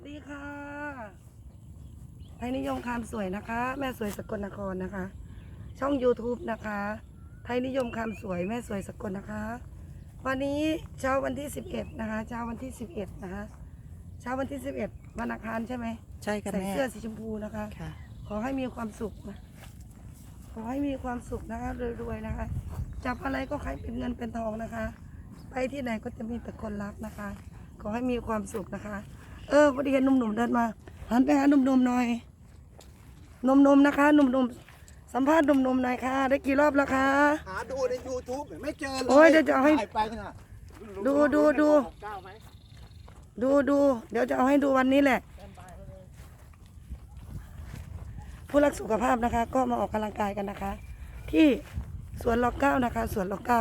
วัสดีค่ะไทยนิยมคำสวยนะคะ แม่สวยสกลนครนะคะ ช่อง YouTube นะคะ ไทยนิยมคำสวยแม่สวยสกลนะคะ วันนี้เช้าวันที่ 11 นะคะ เช้าวันที่ 11 นะคะ เช้าวันที่ 11 วันอังคารใช่ไหมใช่ค่ะใส่แม่ เสื้อสีชมพูนะคะ ค่ะ ขอให้มีความสุขนะขอให้มีความสุขนะคะรวยๆนะคะ จับอะไรก็ใครเป็นเงินเป็นทองนะคะ ไปที่ไหนก็จะมีแต่คนรักนะคะ ขอให้มีความสุขนะคะ เออพอดีเห็นหนุ่มๆเดินมาหันไปหาหนุ่มๆหน่อยหนุ่มๆนะคะหนุ่มๆสัมภาษณ์หนุ่มๆหน่อยค่ะ ได้กี่รอบแล้วคะ หาดูใน YouTube ไม่เจอเลยโอ้ยเดี๋ยวจะเอาให้ ถ่ายไปนะดูดูดูเก้าไหมดูดูเดี๋ยวจะเอาให้ดูวันนี้แหละ ผู้รักสุขภาพนะคะ ก็มาออกกำลังกายกันนะคะ ที่สวนล็อกเก้านะคะสวนล็อกเก้า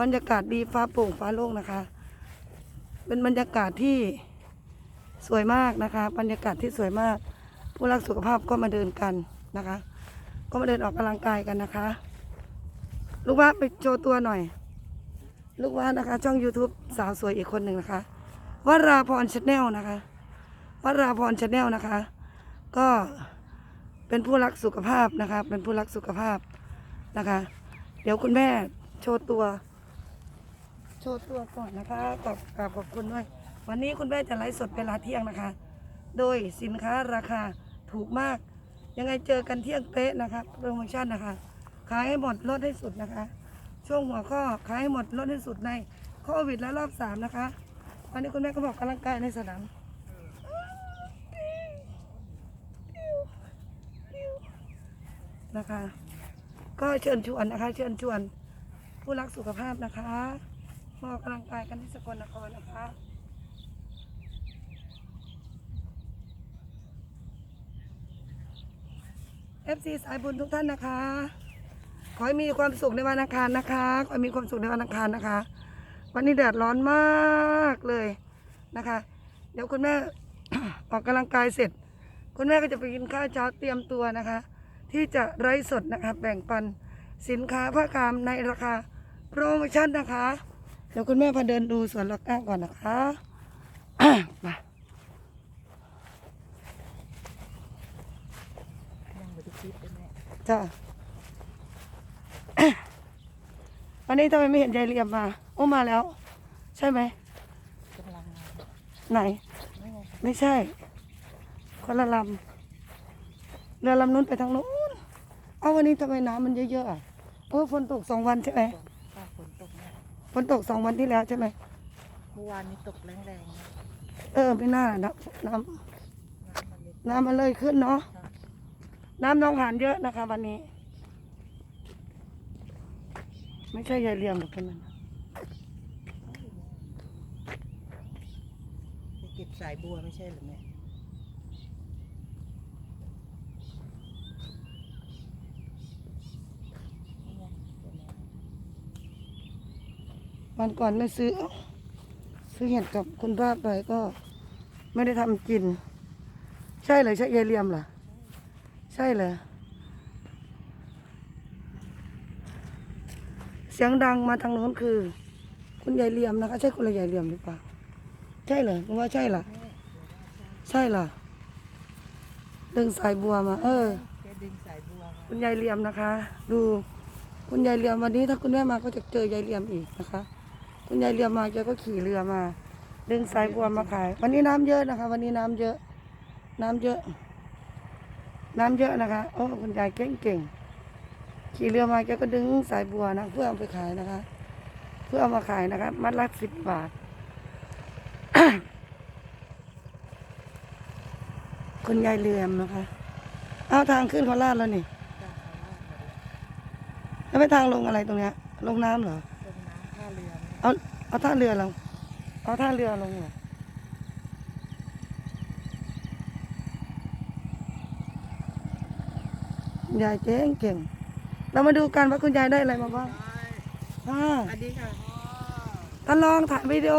บรรยากาศดีฟ้าโปร่งฟ้าโล่งนะคะ เป็นบรรยากาศที่ สวยมากนะคะ บรรยากาศที่สวยมาก ผู้รักสุขภาพก็มาเดินกันนะคะ ก็มาเดินออกกำลังกายกันนะคะ ลูกว่าไปโชว์ตัวหน่อย ลูกว่านะคะ ช่อง YouTube สาวสวยอีกคนหนึ่งนะคะวราพรชาแนลนะคะวราพรชาแนลนะคะ ก็เป็นผู้รักสุขภาพนะคะ เป็นผู้รักสุขภาพนะคะ เดี๋ยวคุณแม่โชว์ตัว โชว์ตัวก่อนนะคะขอบขอบคุณด้วย วันนี้คุณแม่จะไลฟ์สดเวลาเที่ยงนะคะ โดยสินค้าราคาถูกมาก ยังไงเจอกันเที่ยงเป๊ะนะคะโปรโมชั่นนะคะ ขายให้หมดลดให้สุดนะคะ ช่วงหัวข้อขายให้หมดลดให้สุดในโควิดและรอบสามนะคะ วันนี้คุณแม่ก็บอกกำลังกายในสนามนะคะ ก็เชิญชวนนะคะ เชิญชวนผู้รักสุขภาพนะคะมาออกกำลังกายกันที่สกลนครนะคะ FC สายบุญทุกท่านนะคะ ขอให้มีความสุขในวันอังคารนะคะ ขอให้มีความสุขในวันอังคารนะคะ วันนี้แดดร้อนมากเลยนะคะ เดี๋ยวคุณแม่ ออกกำลังกายเสร็จ คุณแม่ก็จะไปกินข้าวเช้าเตรียมตัวนะคะ ที่จะไร้สดนะคะแบ่งปันสินค้าผ้ากามในราคาโปรโมชั่นนะคะ เดี๋ยวคุณแม่พาเดินดูสวนล็อกก้าก่อนนะคะมา ยังไม่ได้คิดเลยแม่จ้าวันนี้ทำไมไม่เห็นยายเรียมมา โอ้มาแล้ว ใช่ไหมกำลังงานไหน ไม่ไงไม่ใช่ คนละลำเรือลำนู้นไปทางนู้น เอาวันนี้ทำไมน้ำมันเยอะๆอะเออฝนตกสองวันใช่ไหมฟ้าฝนตกแม่ฝนตกสองวันที่แล้วใช่ไหมเมื่อวานนี้ตกแรงๆนะเออไม่น่านะน้น้ำมันเล็กำน้ำมันเลยขึ้นเนาะ น้ำหน้องหานเยอะนะคะ วันนี้ ไม่ใช่ยายเรียมหรอกคนนั้นไปเก็บสายบัวไม่ใช่เหรือแม่นี่ไงเดี๋ยวนะวันก่อนไม่ซื้อ ซื้อเห็ดกับคุณป้าไปก็ไม่ได้ทำกิน ใช่เลยใช่ยายเรียมเหรอ ใช่เลยเสียงดังมาทางโน้นคือ คุณยายเรียมนะคะใช่คุณยายเรียมหรือเปล่าใช่เหรอผมว่าใช่เหรอใช่เหรอดึงสายบัวมา เออแกดึงสายบัวมาคุณยายเลียมนะคะ ดูคุณยายเลียมวันนี้ถ้าคุณแม่มาก็จะเจอยายเลียมอีกนะคะ คุณยายเลียมมาแกก็ขี่เรือมา ดึงสายบัวมาขาย วันนี้น้ำเยอะนะคะ วันนี้น้ำเยอะ น้ำเยอะ น้ำเยอะนะคะโอ้คุณยายเก่งเก่งๆขี่เรือมาแกก็ดึงสายบัวนะเพื่อเอาไปขายนะคะ เพื่อเอามาขายนะคะ มัดละสิบบาท คุณยายเลียมนะคะ เอาทางขึ้นโคราชแล้วนี่จ้างมาว่ามาแล้วไปทางลงอะไรตรงเนี้ย ลงน้ำเหรอลงน้ำท่าเรือแม่เอาเอาท่าเรือลงเอาท่าเรือลงเหรอ ยายเก่งเก่ง เรามาดูกันว่าคุณยายได้อะไรมาบ้างอ่าสวัสดีค่ะท่านลองถ่ายวิดีโอ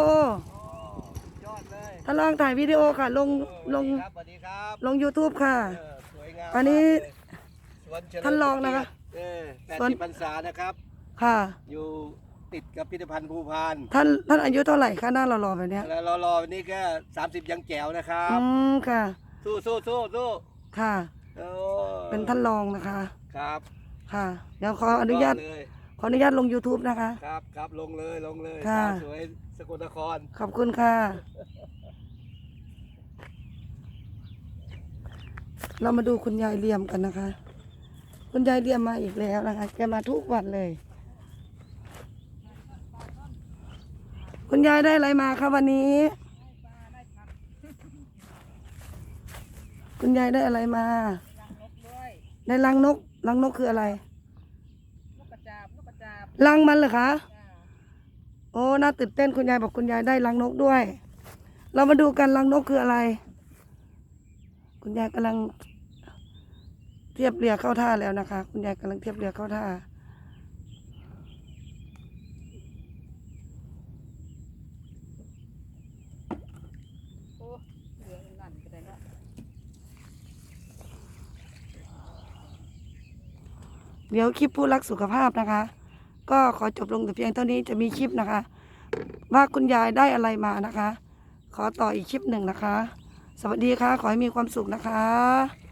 ยอดเลยท่านลองถ่ายวิดีโอค่ะ ลงลงครับสวัสดีครับลง YouTube ค่ะ เออสวยงามอันนี้สวนเฉลิมท่านรองนะคะเออแปดสวน สิบพรรษานะครับ ค่ะ อยู่ติดกับพิพิธภัณฑ์ภูพานท่านท่านอายุเท่าไหร่คะหน้าหล่อๆแบบเนี้ยแล้วรอรอวันนี้ก็สามสิบยังแจ๋วนะครับอืมค่ะ สู้สู้สู้สู้ค่ะ โอ้เป็นท่านรองนะคะ ครับค่ะ เดี๋ยวขออนุญาต เลยขออนุญาตลง YouTube นะคะ ครับครับลงเลยลงเลยค่ะ สาวสวยสกลนครขอบคุณค่ะ เรามาดูคุณยายเลี่ยมกันนะคะ คุณยายเลี่ยมมาอีกแล้วนะคะ แกมาทุกวันเลย คุณยายได้อะไรมาคะวันนี้ คุณยายได้อะไรมานกด้วยได้รังนกรังนกคืออะไรนกกระจาบนกกระจาบรังมันเหรอคะจ้าโอ้ น่าตื่นเต้นคุณยายบอกคุณยายได้รังนกด้วย เรามาดูกันรังนกคืออะไร คุณยายกำลังเทียบเรือเข้าท่าแล้วนะคะ คุณยายกำลังเทียบเรือเข้าท่า โอ้เหลือนั่นก็ได้เนาะ เดี๋ยวคลิปผู้รักสุขภาพนะคะ ก็ขอจบลงแต่เพียงเท่านี้จะมีคลิปนะคะ ว่าคุณยายได้อะไรมานะคะ ขอต่ออีกคลิปหนึ่งนะคะ สวัสดีค่ะ ขอให้มีความสุขนะคะ